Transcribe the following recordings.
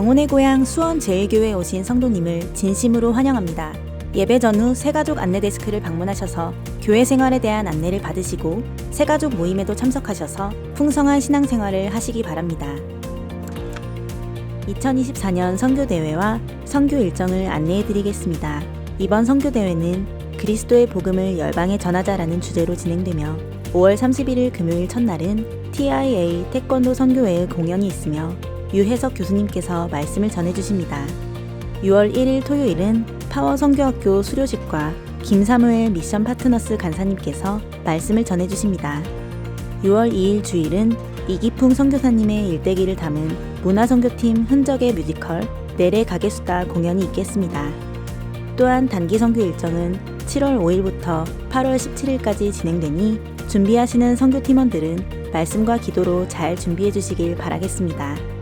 영혼의 고향 수원 제일교회 오신 성도님을 진심으로 환영합니다. 예배 전후 새가족 안내 데스크를 방문하셔서 교회 생활에 대한 안내를 받으시고 새가족 모임에도 참석하셔서 풍성한 신앙생활을 하시기 바랍니다. 2024년 선교대회와 선교 일정을 안내해 드리겠습니다. 이번 선교대회는 그리스도의 복음을 열방에 전하자라는 주제로 진행되며 5월 31일 금요일 첫날은 TIA 태권도 선교회의 공연이 있으며 유혜석 교수님께서 말씀을 전해주십니다. 6월 1일 토요일은 파워 선교학교 수료식과 김사무엘 미션 파트너스 간사님께서 말씀을 전해주십니다. 6월 2일 주일은 이기풍 선교사님의 일대기를 담은 문화선교팀 흔적의 뮤지컬 내래 가게수다 공연이 있겠습니다. 또한 단기 선교 일정은 7월 5일부터 8월 17일까지 진행되니 준비하시는 선교팀원들은 말씀과 기도로 잘 준비해 주시길 바라겠습니다.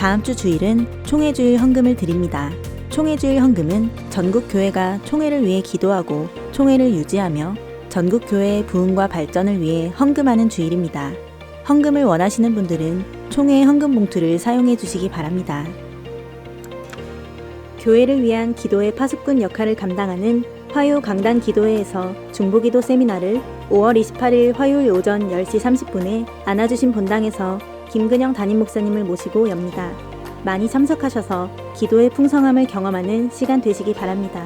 다음 주 주일은 총회 주일 헌금을 드립니다. 총회 주일 헌금은 전국 교회가 총회를 위해 기도하고 총회를 유지하며 전국 교회의 부흥과 발전을 위해 헌금하는 주일입니다. 헌금을 원하시는 분들은 총회 헌금 봉투를 사용해 주시기 바랍니다. 교회를 위한 기도의 파수꾼 역할을 감당하는 화요 강단 기도회에서 중보기도 세미나를 5월 28일 화요일 오전 10시 30분에 안아주신 본당에서 김근영 담임 목사님을 모시고 엽니다. 많이 참석하셔서 기도의 풍성함을 경험하는 시간 되시기 바랍니다.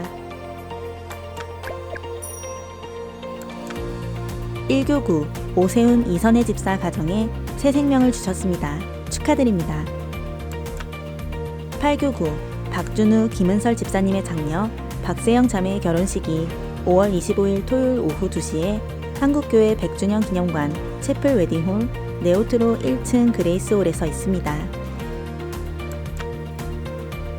1교구 오세훈 이선혜 집사 가정에 새 생명을 주셨습니다. 축하드립니다. 8교구 박준우 김은설 집사님의 장녀 박세영 자매의 결혼식이 5월 25일 토요일 오후 2시에 한국교회 100주년 기념관 채플 웨딩홀 네오트로 1층 그레이스홀에서 있습니다.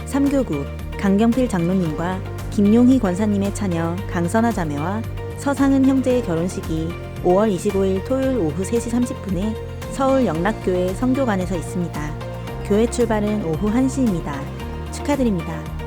3교구 강경필 장로님과 김용희 권사님의 차녀 강선아 자매와 서상은 형제의 결혼식이 5월 25일 토요일 오후 3시 30분에 서울 영락교회 성교관에서 있습니다. 교회 출발은 오후 1시입니다. 축하드립니다.